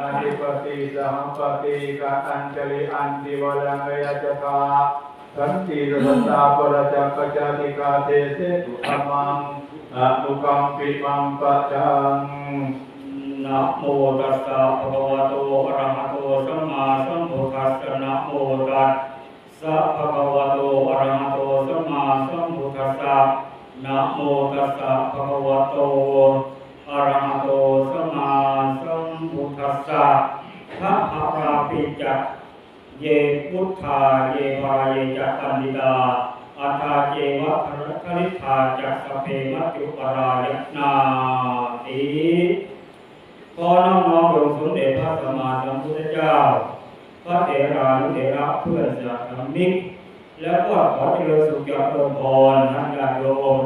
อธิปติสหัมปติกะอัญจลิอันติวรังยจกาสันติรสตตาปรจักจาติกาเทเสตุธรรมังอนุกัมปิมังปะจังนะโมตัสสะภะคะวะโตอะระหะโตสัมมาสัมพุทธัสสะนะโมตัสสะภะคะวะโตอะระหะโตสัมมาสัมพุทธัสสะนะโมตัสสะภะคะวะโตอะระหะโตสัมมาสัมพุทธัสสะ พระหราปิจักเยพุทธาเยวาเยจักปันติตาอัตาเจวะคริธาจักสเพมัจจุปรายนาติขอน้อมน้อมลงสมเด็จพระสัมมาสัมพุทธเจ้า พระเถรานุเถระเพื่อนสาธมิก แล้วก็ขอเจริญสุขยอดเจริญพรท่านญาติโยม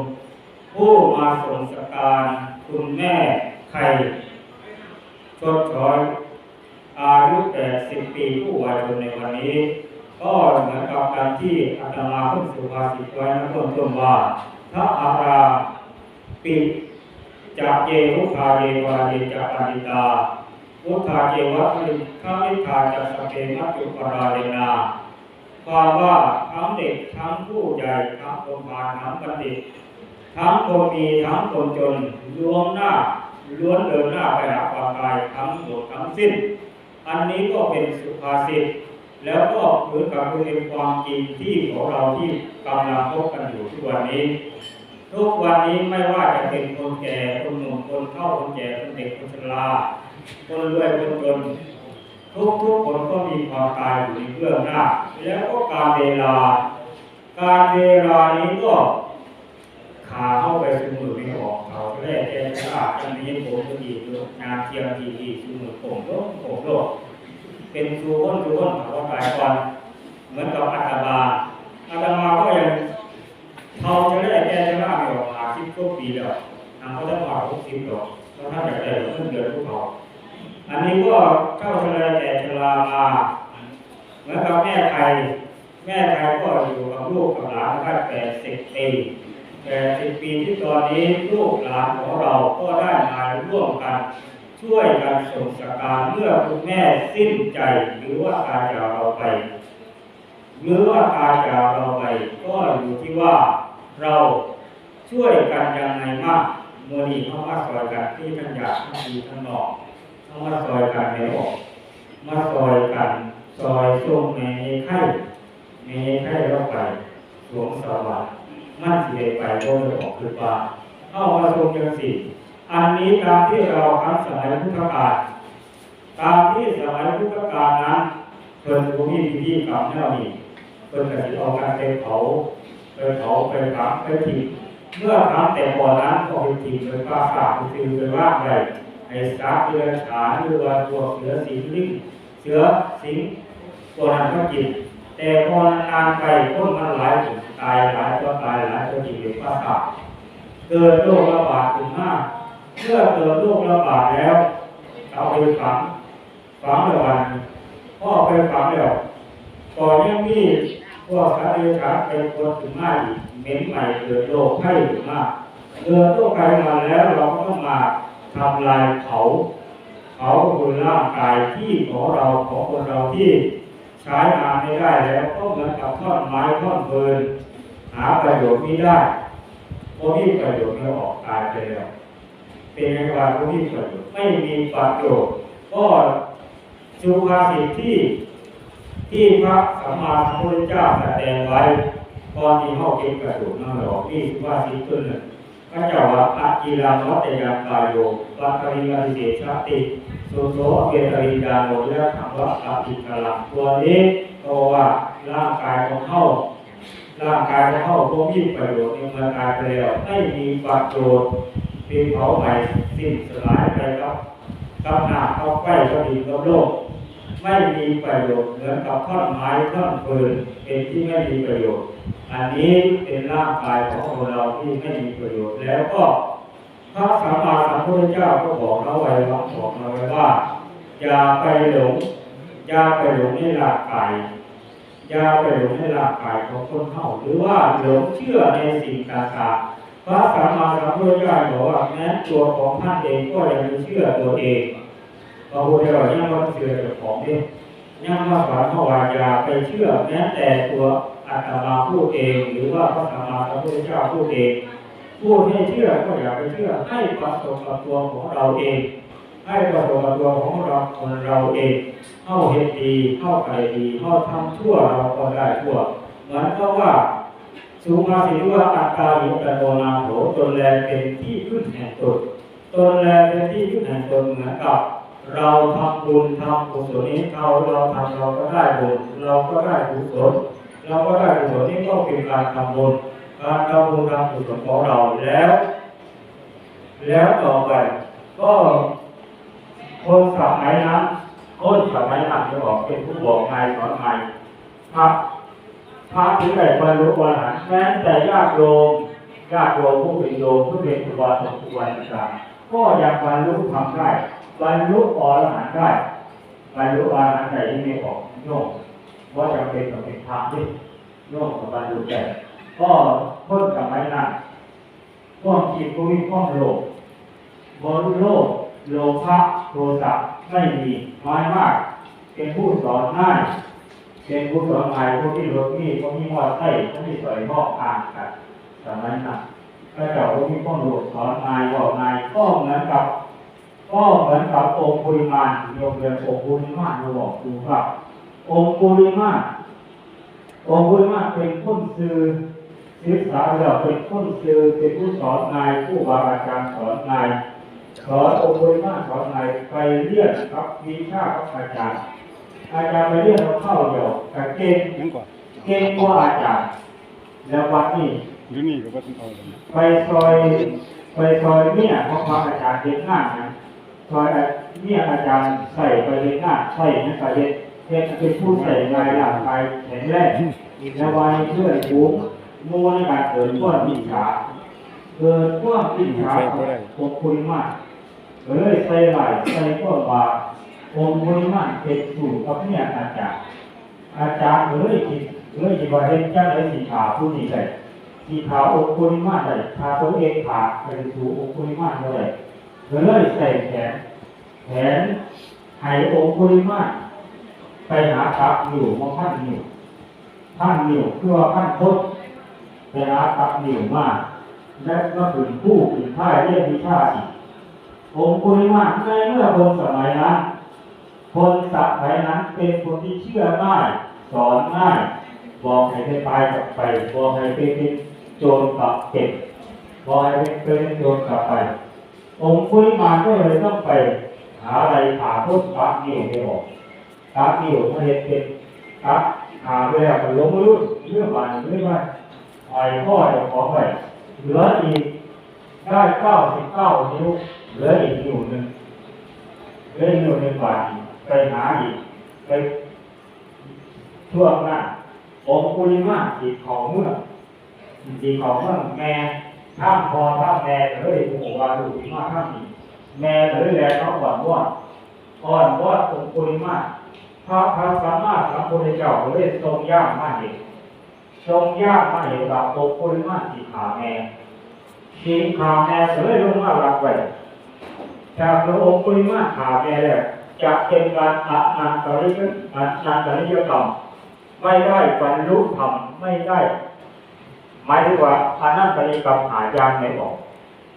ผู้มาส่งสการคุณแม่ไข่ชดช้อย อายุ80ปีผู้วัยชนในวันนี้ ก็เหมือนกับการที่อาตมาพิ่งสุภาษิตไว้ในต้นต้นว่าพระอาราปิจากเยวุธาเยวาเยจากปณิตาวุธาเยวะลิข้ามิทาจากสพเพมัจจุปราเรนา ความว่าทั้งเด็กทั้งผู้ใหญ่ทั้งคนพาลทั้งบัณฑิตทั้งคนมีทั้งคนจนรวมหน้าล้วนเดินหน้าไปหาความตายทั้งหมดทั้งสิ้น อันนี้ก็เป็นสุภาษิตแล้วก็เหมือนกับเป็นความจริงที่ของเราที่กำลังพบกันอยู่ทุกวันนี้ ทุกวันนี้ไม่ว่าจะเป็นคนแก่คนหนุ่มคนเฒ่าคนแก่คนเด็กคนชราคนรวยคนจนทุกทุกๆคนก็มีความตายอยู่ในเบื้องหน้า แล้วก็การเวลา การเวลานี้ก็ ขาเข้าไปสมือไม่ออกเขาแรกแกจะอาจจะมีผมก็ดีดูงานเทียมดีดีสมือผมโลกผมโลกเป็นชูก้นชูก้นเขาตายก่อนเหมือนกับอาตมาอาตมาก็ยังเขาจะแรกแกจะลาไม่ออกหาสิบกว่ปีแล้วทางเขาจะผ่าหกสิบหรอกเพราะท่าอยากได้เพิ่มเดือนทุกเขาอันนี้ก็เข้าชราแก่ชรามาเหมือนกับแม่ไทยแม่ไทยก็อยู่กับลูกกับหลานมาแปดสิบปี แปดสิบปีที่ตอนนี้ลูกหลานของเราก็ได้มาร่วมกัน ช่วยกันส่งสการเมื่อคุณแม่สิ้นใจหรือว่าตายจากเราไปหรือว่าตายจากเราไปก็อยู่ที่ว่าเราช่วยกันยังไงมากโมนีเข้ามาซอยกันที่ท่านอยากท่านดีท่านนอกเอามาซอยกันในอกมาซอยกันซอยส่งในไข่ในไข่เราไปสวงสวรรค์ มันสิได้ไปโดยออกคือว่าเข้ามาทรงจังสีอันนี้ตามที่เราครั้งสมัยพุทธกาลตามที่สมัยพุทธกาลนั้นเพิ่นภูมิพิธีกรรมแนวนี้เพิ่นก็สิเอาการไปเผาไปเผาไปฝังไปทิ้งเมื่อทำแต่ก่อนนั้นก็ไปทิ้งไปปราสาทไปซื้อไปว่างไว้ไอ้สัตว์เดือนฉานหรือตัวเสือสิงลิงเสือสิงตัวนั้นก็กินแต่พอนานไปต้นมันหลายผล ตายหลายตัวตายหลายตัวจิตเป็นภาษาเกิดโรคระบาดขึ้นมากเมื่อเกิดโรคระบาดแล้วเอาไปฝังฝังในวันพ่อไปฝังแล้วก่อนยังมีพวกสัตว์เลี้ยงขาเป็นคนถึงมากเหม็นใหม่เกิดโรคไข้ถึงมากเกิดโรคไข้มาแล้วเราก็ต้องมาทำลายเผาเผาคุณร่างกายที่ของเราของคนเราที่ ใช้งานไม่ได้แล้วก็เหมือนกับท่อนไม้ท่อนปืนหาประโยชน์ไม่ได้พวกที่ประโยชน์ไม่ออกตายไปแล้วเป็นไงว่าพวกที่ประโยชน์ไม่มีประโยชน์ก็สุภาษิตที่ที่พระสัมมาสัมพุทธเจ้าแสดงไว้ตอนที่เขาเก็บกระดูกนั่นหรอกที่สุภาษิตตัวหนึ่งพระเจ้าว่าอากีรังวัตยากายโย ปัตตริมาริเดชติสุโสเกตริยาโนและธรรมวัตติกลังตัวนี้ก็ว่าร่างกายของเขาร่างกายของเขาก็มีประโยชน์ในเมื่อตายไปแล้วไม่มีประโยชน์เป็นเผาใหม่สิ้นสลายไปครับกับหน้าเข้าใกล้กับดินกับโลก ไม่มีประโยชน์เหมือนกับท่อนไม้ท่อนปืนเป็นที่ไม่มีประโยชน์ อันนี้เป็นร่างกายของเราที่ไม่มีประโยชน์แล้วก็ พระสัมมาสัมพุทธเจ้าก็บอกเราไว้ว่าบอกเราไว้ว่า อย่าไปหลง อย่าไปหลงในร่างกายอย่าไปหลงในร่างกายของคนเท่าหรือว่าหลงเชื่อในสิ่งต่างๆพระสัมมาสัมพุทธเจ้าบอกว่าแม้ตัวของท่านเองก็ยังไม่เชื่อตัวเองพระพุทธเจ้ายังว่าเชื่อเจ้าของนี่ยังว่าสอนเขาว่าอย่าไปเชื่อแม้แต่ตัวอาตมาพูดเอง หรือว่าพระสัมมาสัมพุทธเจ้าพูดเอง พูดให้เชื่อก็อย่าไปเชื่อให้ประสบกับตัวของเราเอง ให้ประสบกับตัวของเราคนเราเองเข้าเห็นดีเข้าไปดีเข้าทำชั่วเราก็ได้ชั่วเหมือนกับว่าสุมาสิว่าอัตตาหิตโตนาโถตนแลเป็นที่ขึ้นแห่งตนตนแลเป็นที่ขึ้นแห่งตนเหมือนกับเราทำบุญทำกุศลนี้เราเราทำเราก็ได้บุญเราก็ได้กุศลเราก็ได้กุศลนี้ก็เป็นการทำบุญ การทำบุญทำกุศลของเราแล้ว แล้วต่อไปก็คนสมัยนั้นคนสมัยนั้นจะบอกเป็นผู้บอกนายสอนนายพระพระถึงได้บรรลุอรหันแม้แต่ญาติโยมญาติโยมผู้เป็นโยมผู้เป็นครูบาสงฆ์ครูบาอาจารย์ก็ยังบรรลุทำได้บรรลุอรหันได้บรรลุอรหันต์ได้ที่ไม่บอกโยมว่าจำเป็นต้องเป็นพระที่โยมกับบรรลุได้ ก็พ้นสมัยนั้นความคิดก็มีความโลภบรรลุโลภโลภะโทสะไม่มีน้อยมาก เป็นผู้สอนง่ายเป็นผู้สอนใหม่ผู้ที่รถมีผู้มีมอไซค์ผู้ที่สอยหอกอ่างกันสมัยนั้นพระเจ้าผู้มีข้อมูลสอนนายบอกนายก็เหมือนกับก็เหมือนกับองค์ปุริมาโยมเรียนองค์ปุริมาเราบอกดูครับ องค์ปุริมาองค์ปุริมาเป็นผู้สื่อ ศึกษาเราเป็นผู้สื่อเป็นผู้สอนนายผู้บาอาจารย์สอนนายสอนองค์ปุริมาณสอนนายไปเรียนครับมีค่าครับอาจารย์อาจารย์ไปเรียนเราเข้าเดียวแต่เก่งยังกว่าเก่งกว่าอาจารย์แล้ววันนี้หรือนี่ก็ว่าต้องเอาเลยไปซอยไปซอยเนี่ยเพราะพระอาจารย์เห็นงานนะซอยเนี่ยอาจารย์ใส่ไปเห็นงานใส่นะใส่เห็นเห็นเป็นผู้ใส่ลายหลังไปแข็งแรงแล้ววันเพื่อนฝูง โมในการเกิดข้อมิจฉาเกิดข้อมิจฉาขอบคุณมากเลยใส่ลายใส่ข้อว่าองค์บริมาเป็นสู่กับเนี่ยอาจารย์อาจารย์เลยคิดเลยคิดว่าเห็นจ้าเลยสีขาผู้นี้เลยที่ขาองคุลิมาได้ขาตัวเองขาไปสู่องคุลิมาเลยเลยใส่แขนแขนให้องคุลิมาไปหาตับอยู่มองพันนิ้วพันนิ้วเพื่อพันพ ดไปหาตับนิ้วมากและก็ถึงผู้ถึงท่ายเรียกวิชาอีกองคุลิมาในเมื่อคนสมัยนั้นคนสมัยนั้นเป็นคนที่เชื่อง่ายสอนง่ายบอกให้ไปตายกับไปบอกให้ไปเป็นโจรกลับเก็บบอกให้ไปเป็นโจรกลับไป องค์คุยมาก็เลยต้องไปหาอะไรหาพุทธะนิ้วไปออกพระนิ้วมาเห็นเป็นพระหาไปแล้วก็ลงมาลุ่นเรื่องบานเรื่องว่าไอ้พ่อเจ้าของไปเหลืออีกได้เก้าสิบเก้านิ้ว เหลืออีกนิ้วหนึ่งเหลืออีกนิ้วหนึ่งบาทไปหาอีกไปช่วงหน้าองค์ปุริมาจีของเมื่อจีของเมื่อแม่ข้ามพอข้ามแม่เลยโอ้โหว่าดูดีมากข้ามนี่แม่เลยแลน้องก่อนว่าก่อนว่าองค์ปุริมาพระพระสัมมาสัมพุทธเจ้าเลยทรงย่างมาเห็ ทรงยางมาเห็นว่าองค์ปุริมาจีขาแม่จีขาแม่เลยลงมาหลักไว้จากพระองค์ปุริมาขาแม่แล้วจะเป็นการอนันตริยอนันตริยกรรมไม่ได้บรรลุธรรมไม่ได้หมายถึงว่าอนันตริยกรรมหายากไม่ออก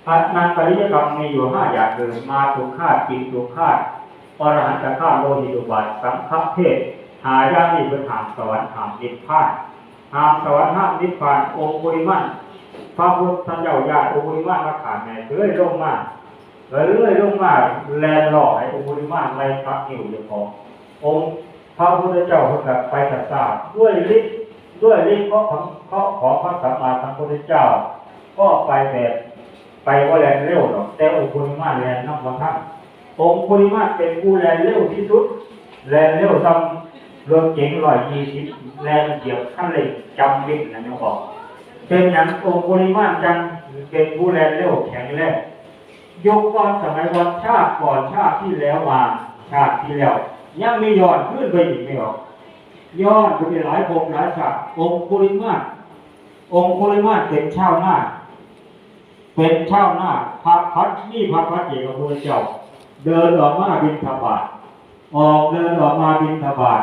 อนันตริยกรรมมีอยู่ห้าอย่างคือมาตุคาตปิตุคาอรหันตคาโลหิตุบัตสังฆเพศหายากนี่เป็นหามสวรรค์หามนิพพาน หามสวรรค์ห้ามนิพพานองค์บริมันพระพุทธเจ้าญาติองค์บริมันมาขาดแม่เลื่อยลงมาเลื่อยลงมาแลนหล่อให้องค์บริมันในพระนิ้วเดียวพอองค์พระพุทธเจ้าพิ่งกลับไปตัดสาด้วยฤทธิ์ด้วยฤทธิ์เพราะของเพราะของพระสัมมาสัมพุทธเจ้า ก็ไปแบบไปว่าแรงเร็วหรอกแต่องค์คุริมาแรงน้ำวันทั้งองค์คุริมาเป็นผู้แรงเร็วที่สุดแรงเร็วทำ รถเก๋งร้อยยี่สิบแรงเหยียบขั้นเร่งจำวิ่งนะเนี่ยบอกเป็นอย่างองค์คุริมาจังเป็นผู้แรงเร็วแข็งแรงยกก่อนสมัยก่อนชาติก่อนชาติที่แล้วมาชาติที่แล้ว ยังมียอดขึ้นไปอีกไม่หรอกยอดจะมีหลายภพหลายชาติองค์ปุริมาองค์ปุริมาเป็นชาวนาเป็นชาวนาพระพัดนี่พระพัดเอกพระพุทธเจ้า เดินออกมาบินธบาตออกเดินออกมาบินทบาท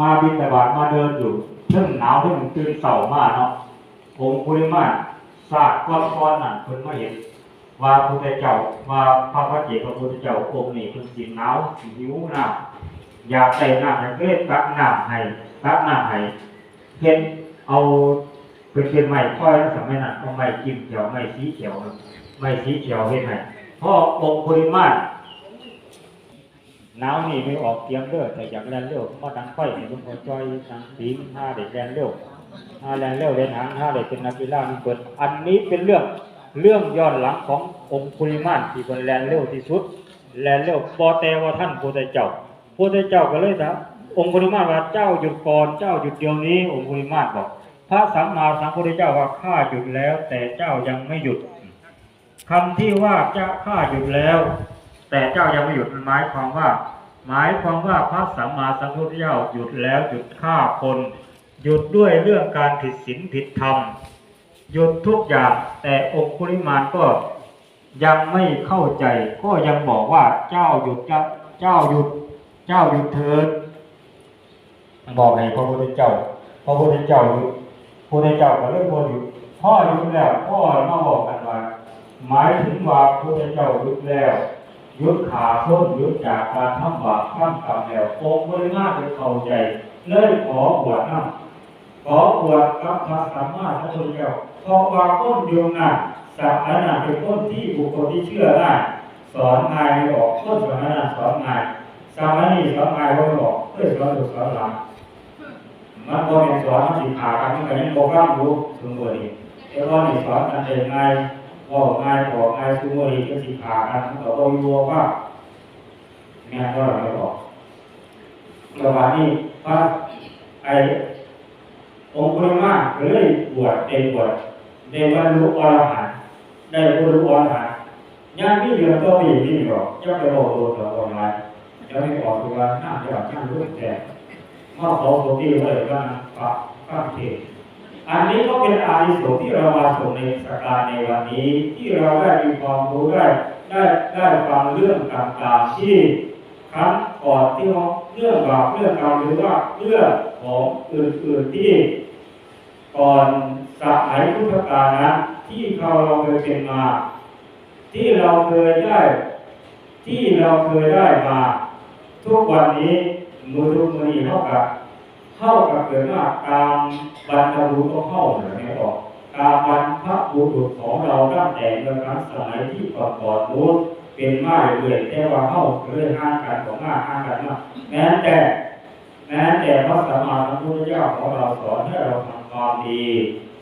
มาบินทบาทมาเดินอยู่เพิ่งหนาวเพิ่งตื่นเสามาเนาะองคุริมาศาสตร์ก้อนก้อนนั่นเพิ่นมาเห็น ว่าพระพุทธเจ้าว่าพระพัจเจกพระพุทธเจ้าองค์นี้เพิ่นสิหนาวหิวน้ำอยากใส่น้ำให้เกิดตักน้ำให้ตักน้ำให้เห็นเอาเป็นเป็นไม้ค่อยสมัยนั้นเอาไม้จิ้มเขียวไม้สีเขียวไม้สีเขียวเฮ็ดให้เพราะองคุริมา หนาวนี่ไม่ออกเตรียมเด้อแต่อยากแลนเร็วมาดังไฟให้หลวงพ่อจ้อยดังสีมห้าเด็กแลนเร็วห้าแรงเร็วเรียนหางห้าได้เป็นนักกีฬามีเปิดอันนี้เป็นเรื่องเรื่องย้อนหลังขององค์ปุริมานที่เป็นแรงเร็วที่สุดแรงเร็วปอแต่ว่าท่านพระพุทธเจ้าพระพุทธเจ้าก็เลยถามองค์ปุริมานว่าเจ้าหยุดก่อนเจ้าหยุดเดียวนี้ องค์ปุริมานบอก พระสัมมาสัมพุทธเจ้าว่าข้าหยุดแล้ว แต่เจ้ายังไม่หยุดคำที่ว่าเจ้าข้าหยุดแล้ว แต่เจ้ายังไม่หยุดหมายความว่า หมายความว่าพระสัมมาสัมพุทธเจ้าหยุดแล้วหยุดฆ่าคน หยุดด้วยเรื่องการผิดศีลผิดธรรมหยุดทุกอย่างแต่องคุริมานก็ยังไม่เข้าใจก็ยังบอกว่าเจ้าหยุดเจ้าเจ้าหยุด เจ้าหยุดเถิดบอกให้พระพุทธเจ้าพระพุทธเจ้าหยุดพระพุทธเจ้าก็เริ่มบ่หยุดพ่อหยุดแล้วพ่อมาบอกกันว่าหมายถึงว่าพระพุทธเจ้าหยุดแล้ว ยุดขาพ้นยุดจากการทำบาปทำกรรมแล้วองค์บริมาเป็นเข้าใจเลยขอบวชน้ำขอบวชกับพระสัมมาสัมพุทธเจ้าเพราะว่าต้นโยงน่ะสัพพะน่ะเป็นต้นที่บุคคลที่เชื่อได้สอนง่ายไม่ออกต้นสัพพะน่ะสอนง่ายสามันี่สอนง่ายไม่ออกเพื่อสอนถูกสอนหลังมันก็เป็นสอนมันสิขากันมันก็ยังบอกร่ำรู้ถึงบนี้แต่ว่านี่สอนกันเองง่าย บอกง่ายบอกง่ายถึงบนี้ก็สิขากันมันก็ต้องรู้ว่าแม่ก็เราไม่บอกระหว่านี้พระไอองค์พระมากเลยบวชเต็มบวชได้บรรลุอรหันต์ได้บรรลุอรหันต์ยังไม่เหลือตัวอีกนี่หรอกจะไปโอ้โหตัวออนไลน์จะไม่ออกตัวหน้าจะช่งรู้แต่มาขอตัวที่เลยว่าพระพระเทศ อันนี้ก็เป็นอานิสงส์ที่เรามาส่งในสการในวันนี้ที่เราได้มีความรู้ได้ได้ได้ฟังเรื่องต่างๆที่ครั้งก่อนที่เราเรื่องบาปเรื่องกรรมหรือว่าเรื่องของอื่นๆที่ก่อนสมัยพุทธกาลนะที่เขาเราเคยเป็นมา ที่เราเคยได้ ที่เราเคยได้มา ทุกวันนี้มือทุกมือนี้เท่ากับ เท่ากับเกิดว่าการบรรพบุรุษก็เข้าเหมือนกันออกการบรรพบุรุษของเราตั้งแต่เมื่อครั้งสมัยที่ก่อนก่อนนู้นเป็นมาเรื่อยแต่ว่าเข้าเรื่อยห่างกันของมาห่างกันมากแม้แต่แม้แต่พระสัมมาสัมพุทธเจ้าของเราสอนให้เราทำความดี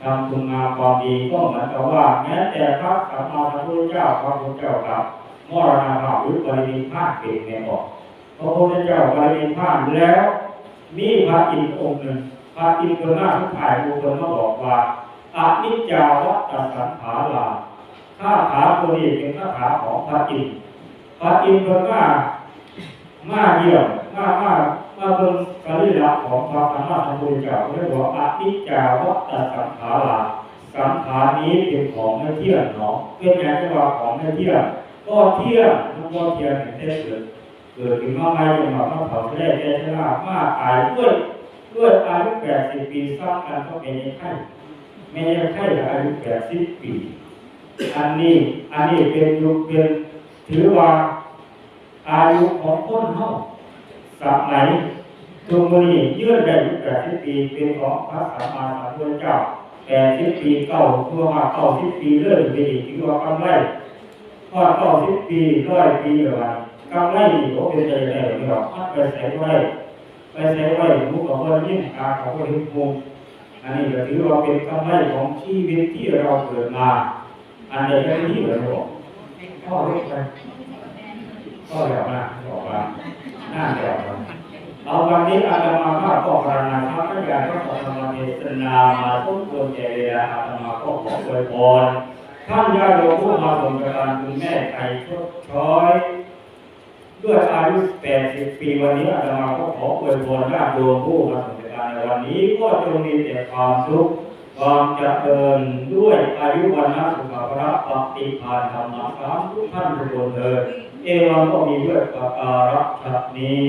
ทำคุณงามความดีก็เหมือนกับว่าแม้แต่พระสัมมาสัมพุทธเจ้าพระพุทธเจ้าครับมรณภาพหรือปรินิพพานเป็นไงบอกพระพุทธเจ้าปรินิพพานแล้ว มีพระอินทร์องค์หนึ่งพระอินทร์คนหน้าทุกถ่ายบุคคลมาบอกว่าอนิจจาวัตสังขาราข้าขาตัวนี้เป็นข้าขาของพระอินทร์พระอินทร์เพิ่นมามาเยี่ยมมามามาเบิ่งสรีระของพระสัมมาสัมพุทธเจ้าเรียกว่าอนิจจาวัตสังขาราสังขารนี้เป็นของไม่เที่ยงเนาะเป็นอย่างที่ว่าของไม่เที่ยงก็เที่ยงมันก็เที่ยงเห็นได้เกิด เกิดขึ้นมาใหม่จนมาเผาแร่แก่ชรามาตายด้วยด้วยอายุแปดสิบปีสร้างกันก็เป็นไข้แม่ไข้อายุแปดสิบปี อันนี้อันนี้เป็นยุคเป็นถือว่าอายุของคนเฮาสมัยทุกมือนี้ยืดได้อยู่แปดสิบปีเป็นของพระสัมมาสัมพุทธเจ้าแปดสิบปีเก้าตัวมาเก้าสิบปีเรื่อยไปอีกถือว่ากำไรพอเก้าสิบปีร้อยปีอะไร กำไรนี่เขาเป็นใจแน่ไม่หรอกมันไปใส่ไว้ไปใส่ไว้หมูกับคนยิ่งกาเขาก็ถึงมุมอันนี้ก็ถือว่าเป็นกำไรของชีวิตที่เราเกิดมาอันใดก็ที่เหมือนบอกพ่อเรียกไปก็แล้วนะบอกว่าหน้าแล้วนะเอาวันนี้อาตมาภาพก็พารณาพระอาจารย์ก็ขอธรรมเทศนามาทุกคนแก่เวลาอาตมาก็ขออวยพรท่านญาติโยมผู้มาส่งกานคุณแม่ไก่ชดช้อย ด้วยอายุ 80 ปีวันนี้อาตมาก็ขออวยพรญาติโยมผู้มาส่งกระดานในวันนี้ก็จงมีแต่ความสุขความเจริญด้วยอายุวันนะสุขภาพปฏิภาณธรรมะสามทุกท่านทุกคนเลยเอวังก็มีด้วยประการฉนี้